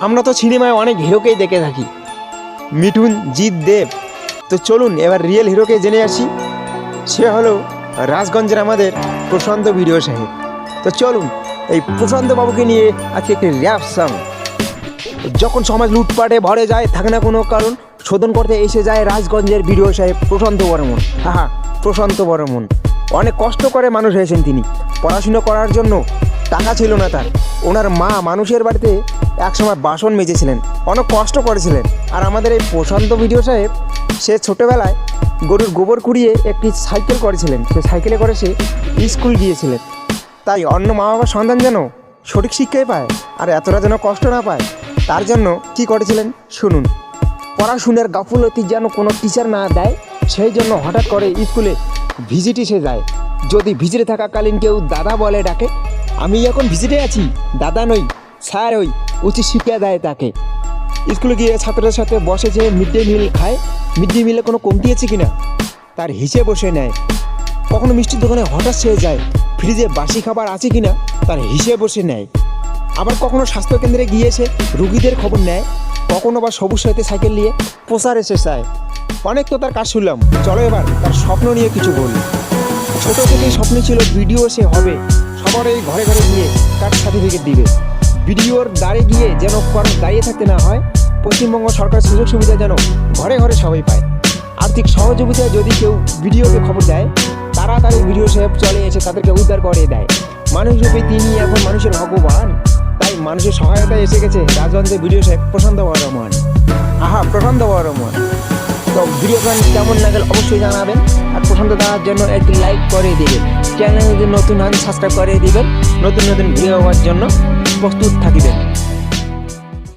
আমরা তো সিনেমায় অনেক হিরোকেই দেখে থাকি। মিঠুন, জিৎ, দেব। তো চলুন, এবার রিয়েল হিরোকে জেনে আসি। সে হলো রাজগঞ্জের আমাদের প্রশান্ত ভিডিও সাহেব। তো চলুন, এই প্রশান্ত বাবুকে নিয়ে আজকে একটি র্যাপ সং যখন সমাজ লুটপাটে ভরে যায়, থাকে না কোনো কারণ, শোধন করতে এসে যায় রাজগঞ্জের বিডিও সাহেব প্রশান্ত বর্মন। হ্যাঁ প্রশান্ত বর্মন। অনেক কষ্ট করে মানুষ হয়েছেন তিনি। পড়াশুনো করার জন্য টাকা ছিল না তার। ওনার মা মানুষের বাড়িতে একসময় বাসন মেজেছিলেন, অনেক কষ্ট করেছিলেন। আর আমাদের এই প্রশান্ত ভিডিও সাহেব, সে ছোটোবেলায় গরুর গোবর কুড়িয়ে একটি সাইকেল করেছিলেন। সে সাইকেলে করে সে স্কুল গিয়েছিলেন। তাই অন্য মা বাবার সন্তান যেন সঠিক শিক্ষাই পায় আর এতটা যেন কষ্ট না পায়, তার জন্য কি করেছিলেন? শুনুন। পড়াশুনার গাফুলতি যেন কোনো টিচার না দেয়, সেই জন্য হঠাৎ করে স্কুলে ভিজিট এসে যায়। যদি ভিজিটে থাকাকালীন কেউ দাদা বলে ডাকে আমি এখন ভিজিটে আছি, দাদা নই, স্যার ওই উচিত শিক্ষা দেয় তাকে। স্কুলে গিয়ে ছাত্রদের সাথে বসে যে মিড ডে মিল খায় মিড ডে মিলে কোনো কমতি আছে কিনা, তার হিসেব বসে নেয়। কখনো মিষ্টির দোকানে হঠাৎ সেরে যায়, ফ্রিজে বাসি খাবার আছে কিনা, তার হিসেব বসে নেয়। আবার কখনো স্বাস্থ্যকেন্দ্রে গিয়েছে রুগীদের খবর নেয়, কখনো বা সবুজ সাথে সাইকেল নিয়ে প্রচার এসে চায়। অনেক তো তার কাজ শুনলাম, চলো এবার তার স্বপ্ন নিয়ে কিছু বলি। ছোট থেকেই স্বপ্ন ছিল ভিডিও সে হবে সবার এই ঘরে ঘরে গিয়ে কার সার্টিফিকেট দিবে। বিডিওর দাঁড়ে গিয়ে যেন কারণ দাঁড়িয়ে থাকতে না হয়, পশ্চিমবঙ্গ সরকার সুযোগ সুবিধা যেন ঘরে ঘরে সবাই পায়। আর্থিক সহযোগিতায় যদি কেউ ভিডিওকে খবর দেয়, তাড়াতাড়ি ভিডিও সাহেব চলে এসে তাদেরকে উদ্ধার করে দেয়। মানুষ রূপে তিনি এখন মানুষের ভগবান। তাই মানুষের সহায়তায় এসে গেছে রাজবন্ধের ভিডিও সাহেব প্রশান্ত বর্মন। আহা, প্রশান্ত বর্মন। তো ভিডিও গান কেমন লাগে অবশ্যই জানাবেন। আর পছন্দ দেওয়ার জন্য একটি লাইক করে দিবেন। চ্যানেল যদি নতুন হন সাবস্ক্রাইব করে দিবেন। নতুন নতুন ভিডিও হওয়ার জন্য প্রস্তুত থাকিবেন।